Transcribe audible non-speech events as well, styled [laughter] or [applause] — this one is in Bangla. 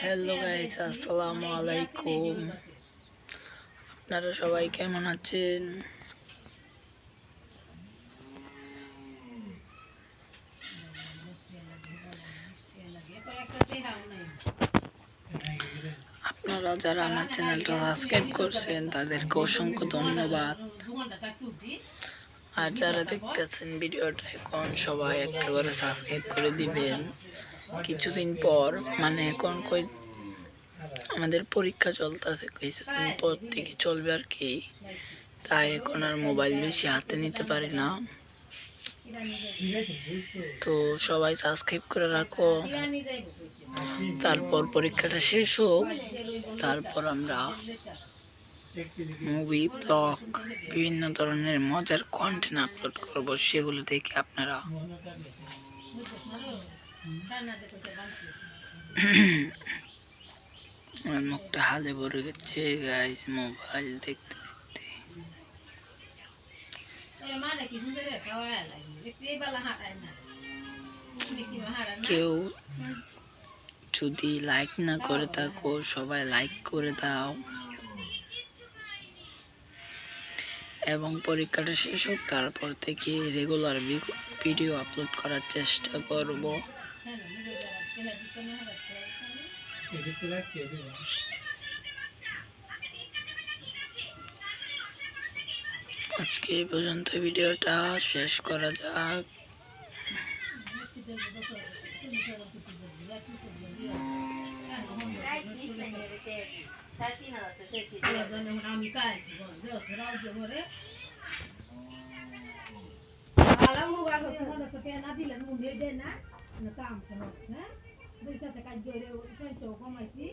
হ্যালো গাইস আসসালামু আলাইকুম আপনারা সবাই কেমন আছেন? আপনারা যারা আমার চ্যানেলটা সাবস্ক্রাইব করছেন, তাদেরকে অসংখ্য ধন্যবাদ। আর যারা দেখতেছেন ভিডিওটা এখন, সবাই একটা করে সাবস্ক্রাইব করে দিবেন। কিছুদিন পর মানে এখন কই আমাদের পরীক্ষা চলতেছে, কিছুদিন পর থেকে চলবে আর কি। তাই এখন আর মোবাইল বেশি হাতে নিতে পারি না। তো সবাই সাবস্ক্রাইব করে রাখো। তারপর পরীক্ষাটা শেষ হোক, তারপর আমরা মুভি ব্লগ বিভিন্ন ধরনের মজার কন্টেন্ট আপলোড করব, সেগুলো দেখে আপনারা [coughs] আমার মুখটা হালে ভরে গেছে গাইস মোবাইল দেখতে দেখতে। কেউ যদি লাইক না করে থাকো, সবাই লাইক করে দাও। এবং পরীক্ষাটা শেষ হোক, তারপর থেকে রেগুলার ভিডিও আপলোড করার চেষ্টা করব। আজকে এই পর্যন্ত ভিডিওটা শেষ করা যাক। আমি কাজ না। কাম হ্যাঁ? দুই সাথে কাজ করে কমাইছি।